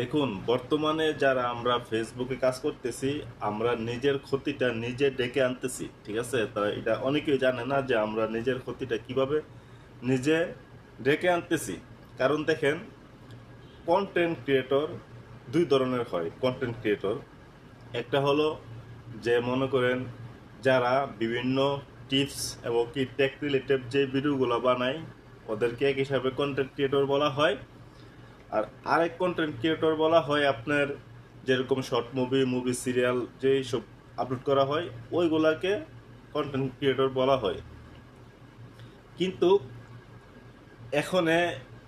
দেখুন, বর্তমানে যারা আমরা ফেসবুকে কাজ করতেছি, আমরা নিজের ক্ষতিটা নিজে ডেকে আনতেছি, ঠিক আছে? তা এটা অনেকেই জানে না যে আমরা নিজের ক্ষতিটা কীভাবে নিজে ডেকে আনতেছি। কারণ দেখেন কন্টেন্ট ক্রিয়েটর দুই ধরনের হয় কন্টেন্ট ক্রিয়েটর একটা হলো যে মনে করেন, যারা বিভিন্ন টিপস এবং কি টেক রিলেটেড যে ভিডিওগুলো বানায়, ওদেরকে এক হিসাবে কন্টেন্ট ক্রিয়েটর বলা হয়। আর আরেক কন্টেন্ট ক্রিয়েটর বলা হয় আপনার যেরকম শর্ট মুভি মুভি সিরিয়াল যেই সব আপলোড করা হয়, ওইগুলাকে কন্টেন্ট ক্রিয়েটর বলা হয়। কিন্তু এখনে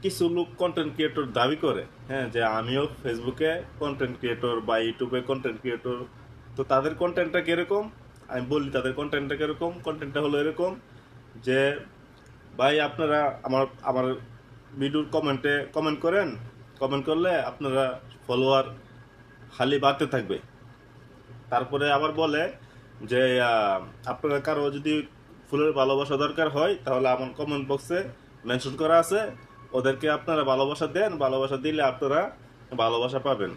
কিছু লোক কন্টেন্ট ক্রিয়েটর দাবি করে হ্যাঁ যে আমিও ফেসবুকে কন্টেন্ট ক্রিয়েটর বা ইউটিউবে কন্টেন্ট ক্রিয়েটর তো তাদের কন্টেন্টটা কীরকম? আমি বলি তাদের কন্টেন্টটা কীরকম? কন্টেন্টটা হলো এরকম যে, ভাই, আপনারা আমার আমার ভিডিওর কমেন্টে কমেন্ট করেন কমেন্ট করলে আপনারা ফলোয়ার খালি বাড়তে থাকবে। তারপরে আবার বলে যে আপনারা কারও যদি ফুলের ভালোবাসা দরকার হয়, তাহলে আমার কমেন্ট বক্সে মেনশন করা আছে। ওদেরকে আপনারা ভালোবাসা দেন, ভালোবাসা দিলে আপনারা ভালোবাসা পাবেন।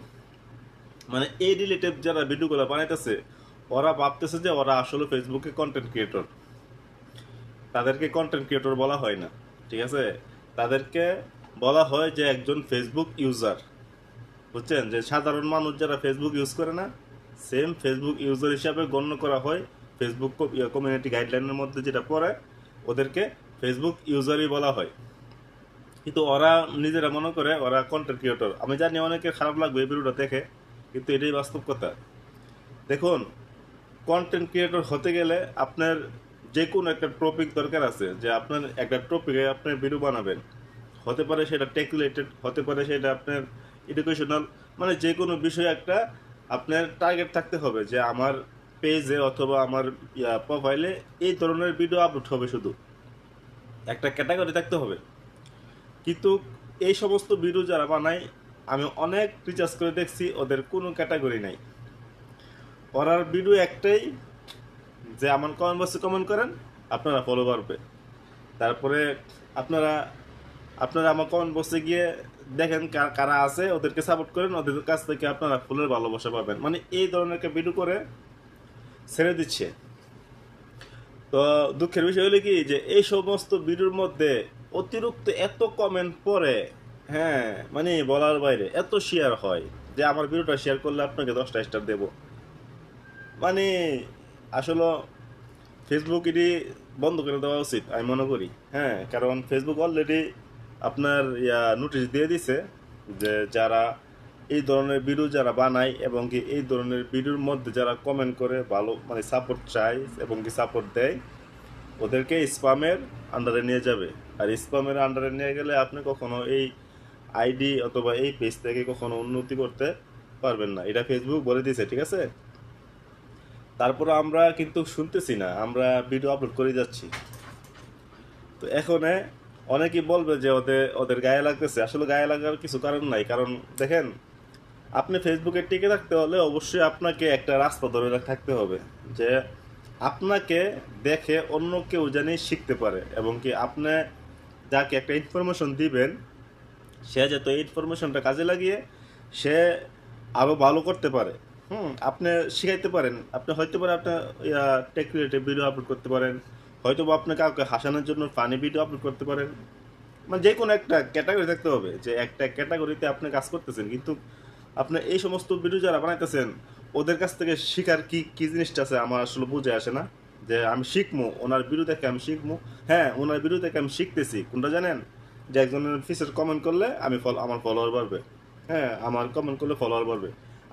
মানে এই রিলেটেড যারা ভিডিওগুলো বানাইতেছে, ওরা ভাবতেছে যে ওরা আসলে ফেসবুকে কন্টেন্ট ক্রিয়েটর তাদেরকে কন্টেন্ট ক্রিয়েটর বলা হয় না, ঠিক আছে? তাদেরকে বলা হয় যে একজন ফেসবুক ইউজার বুঝছেন? যে সাধারণ মানুষ যারা ফেসবুক ইউজ করে না সেম ফেসবুক ইউজার হিসাবে গণ্য করা হয় ফেসবুক কমিউনিটি গাইডলাইনের মধ্যে যেটা পড়ে, ওদেরকে ফেসবুক ইউজারই বলা হয়। কিন্তু ওরা নিজেরা মনে করে ওরা কন্টেন্ট ক্রিয়েটর আমি জানি অনেকের খারাপ লাগবে এই ভিডিওটা দেখে, কিন্তু এটাই বাস্তব কথা। দেখুন কন্টেন্ট ক্রিয়েটর হতে গেলে আপনার যে কোনো একটা টপিক দরকার আছে, যে আপনার একটা টপিকে আপনি ভিডিও বানাবেন। হতে পারে সেটা টেক রিলেটেড হতে পারে সেটা আপনার এডুকেশনাল মানে যে কোনো বিষয়ে একটা আপনার টার্গেট থাকতে হবে যে আমার পেজে অথবা আমার প্রোফাইলে এই ধরনের ভিডিও আপলোড হবে শুধু। একটা ক্যাটাগরি থাকতে হবে। কিন্তু এই সমস্ত ভিডিও যারা বানায়, আমি অনেক রিচার্জ করে দেখছি, ওদের কোনো ক্যাটাগরি নাই। ওরার ভিডিও একটাই, যে আমার কমেন্ট বক্সে কমেন্ট করেন, আপনারা ফলো করবে তারপরে আপনারা আপনারা আমার কমেন্ট বক্সে গিয়ে দেখেন কারা আছে, ওদেরকে সাপোর্ট করেন, ওদের কাছ থেকে আপনারা ফুলের ভালোবাসা পাবেন। মানে এই ধরনের একটা ভিডিও করে ছেড়ে দিচ্ছে। তো দুঃখের বিষয় হলো কি যে এই সমস্ত ভিডিওর মধ্যে অতিরিক্ত এত কমেন্ট পড়ে হ্যাঁ মানে বলার বাইরে এত শেয়ার হয় যে আমার ভিডিওটা শেয়ার করলে আপনাকে দশটা স্টার দেব। মানে আসলে ফেসবুক এটি বন্ধ করে দেওয়া উচিত, আমি মনে করি হ্যাঁ কারণ ফেসবুক অলরেডি আপনার, ইয়া নোটিশ দিয়ে দিছে যে যারা এই ধরনের ভিডিও যারা বানায় এবং কি এই ধরনের ভিডিওর মধ্যে যারা কমেন্ট করে ভালো মানে সাপোর্ট চায় এবং কি সাপোর্ট দেয়, ওদেরকে স্পামের আন্ডারে নিয়ে যাবে। আর স্পামের আন্ডারে নিয়ে গেলে আপনি কখনো এই আইডি অথবা এই পেজ থেকে কখনো উন্নতি করতে পারবেন না। এটা ফেসবুক বলে দিয়েছে ঠিক আছে? তারপর আমরা কিন্তু শুনতেছি না, আমরা ভিডিও আপলোড করে যাচ্ছি। তো এখানে অনেকেই বলবে যে ওদের ওদের গায়ে লাগতেছে। আসলে গায়ে লাগার কিছু কারণ নাই। কারণ দেখেন, আপনি ফেসবুকে টিকে থাকতে হলে অবশ্যই আপনাকে একটা রাস্তা ধরে থাকতে হবে যে আপনাকে দেখে অন্য কেউ জানি শিখতে পারে এবং কি আপনি যাকে একটা ইনফরমেশন দিবেন, সে যাতে এই ইনফরমেশনটা কাজে লাগিয়ে সে আরও ভালো করতে পারে। হুম, আপনি শিখাইতে পারেন। আপনি হয়তো পারে আপনার টেক রিলেটেড ভিডিও আপলোড করতে পারেন। হয়তো বা আপনি কাউকে হাসানোর জন্য ফানি ভিডিও আপলোড করতে পারেন। মানে যে কোনো একটা ক্যাটাগরি থাকতে হবে যে একটা ক্যাটাগরিতে আপনি কাজ করতেছেন, কিন্তু আপনি এই সমস্ত ভিডিও যারা বানাইতেছেন, ওদের কাছ থেকে শিখার কি কি জিনিসটা আছে আমার আসলে বুঝে আসে না। যে আমি শিখব, ওনার ভিডিও দেখে আমি শিখব। হ্যাঁ ওনার দেখে আমি শিখতেছি, কোনটা জানেন? যে একজনের ফিসের কমেন্ট করলে আমি ফল আমার ফলোয়ার বাড়বে। হ্যাঁ আমার কমেন্ট করলে ফলোয়ার বাড়বে।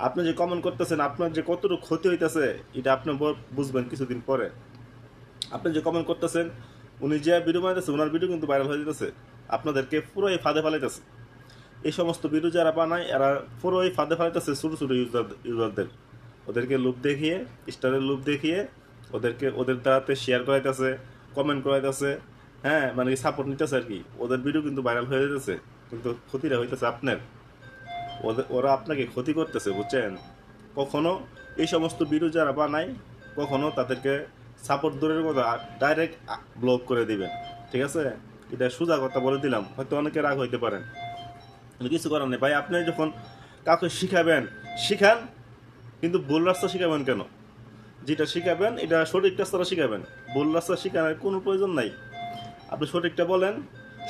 আপনি যে কমেন্ট করতেছেন, আপনার যে কতটুকু ক্ষতি হইতেছে, এটা আপনি বুঝবেন কিছুদিন পরে। আপনি যে কমেন্ট করতেছেন, উনি যে ভিডিও বানাইতেছে ওনার ভিডিও কিন্তু ভাইরাল হয়ে যেতেছে। আপনাদেরকে পুরো এই ফাঁদে ফালাইতেছে। এই সমস্ত ভিডিও যারা বানায়, এরা পুরো এই ফাঁদে ফালাইতেছে ছোটো ছোটো ইউজার ইউজারদের ওদেরকে লুপ দেখিয়ে স্টারের লুপ দেখিয়ে, ওদেরকে, ওদের দ্বারাতে শেয়ার করাইতেছে কমেন্ট করাইতেছে হ্যাঁ মানে কি সাপোর্ট নিতেছে আর কি। ওদের ভিডিও কিন্তু ভাইরাল হয়ে যেতেছে, কিন্তু ক্ষতিটা হইতেছে আপনার। ওদের ওরা আপনাকে ক্ষতি করতেছে, বুঝছেন? কখনো এই সমস্ত ভিডিও যারা বানায়, কখনো তাদেরকে সাপোর্ট দূরের কথা ডাইরেক্ট ব্লক করে দিবেন। ঠিক আছে? এটা সোজা কথা বলে দিলাম। হয়তো অনেকে রাগ হইতে পারেন। কিছু করার নেই। ভাই, আপনি যখন কাউকে শিখাবেন, শিখান, কিন্তু ভুল রাস্তা শিখাবেন কেন? যেটা শিখাবেন, এটা সঠিক রাস্তাটা শিখাবেন? ভুল রাস্তা শেখানোর কোনো প্রয়োজন নাই। আপনি সঠিকটা বলেন।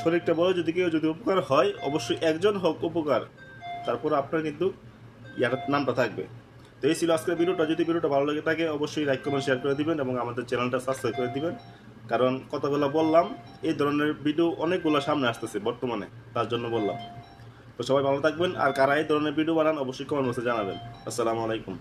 সঠিকটা বলে যদি কেউ যদি উপকার হয়, অবশ্যই একজন হোক উপকার। তারপর আপনার কিন্তু ইয়ার নামটা থাকবে। তো এই ছিল আজকের ভিডিওটা। যদি ভিডিওটা ভালো লাগে থাকে, অবশ্যই লাইক কমেন্ট শেয়ার করে দিবেন এবং আমাদের চ্যানেলটা সাবস্ক্রাইব করে দিবেন। কারণ কতগুলো বললাম, এই ধরনের ভিডিও অনেকগুলো সামনে আসতেছে বর্তমানে, তার জন্য বললাম। তো সবাই ভালো থাকবেন, আর কারা এই ধরনের ভিডিও বানান, অবশ্যই কমেন্ট বক্সে জানাবেন। আসসালামু আলাইকুম।